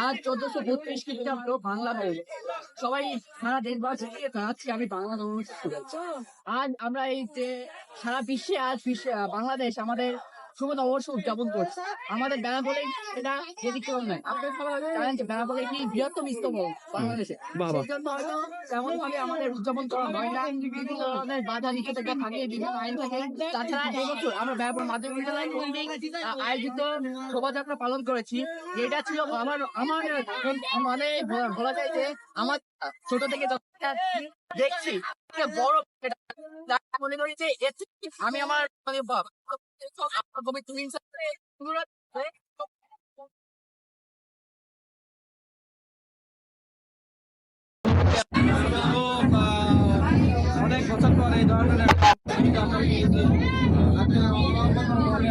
আজ চোদ্দশো বত্রিশ খ্রিস্টাব্দ সবাই সারা আমি বাংলা আজ আমরা এই যে সারা বিশ্বে আজ বাংলাদেশ আমাদের শুভ নববর্ষ উদযাপন করছে। আমাদের বেনাপোলে এটা ব্যতিক্রম নয়। আপনারা সবাই জানেন যে বেনাপোলে একটি বৃহত্তম স্তব বাংলাদেশে। সেই জন্য হয়তো তেমন ভাবে আমাদের উদযাপন করা হয় না। বিভিন্ন ধরনের বাধা নিষেধাজ্ঞা থাকে বিভিন্ন আইন থাকে। তাছাড়া এই বছর আমরা ব্যাপক মাধ্যমিক বিদ্যালয় আয়োজিত শোভাযাত্রা পালন করেছি। এটা ছিল আমার আমার মানে বলা যায় যে আমার ছোট থেকে দেখছি বড় মনে করি যে আমি আমার স্যারের অনুরোধ করে তো, আহ, অনেক বছর পরে এই ধরনের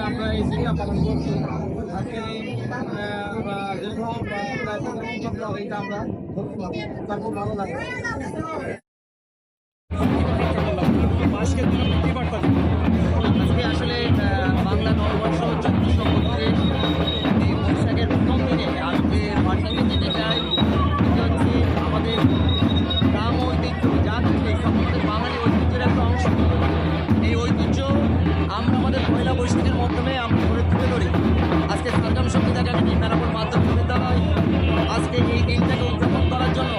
আমরা এই সুবিধা পালন করছি। আজকে আমরা পর এটা আমরা করছি। তা খুব ভালো লাগে আজকে আসলে আহ, বাঙালি ঐতিহ্যের একটা অংশ। এই ঐতিহ্য আমরা আমাদের মহিলা বৈশাখের মাধ্যমে আমরা ধরে তুলে ধরি। আজকে সারজাম শক্তি জায়গাকে নিয়ে মেলাপোর মাধ্যমে আজকে এই দিনটাকে উদযাপন করার জন্য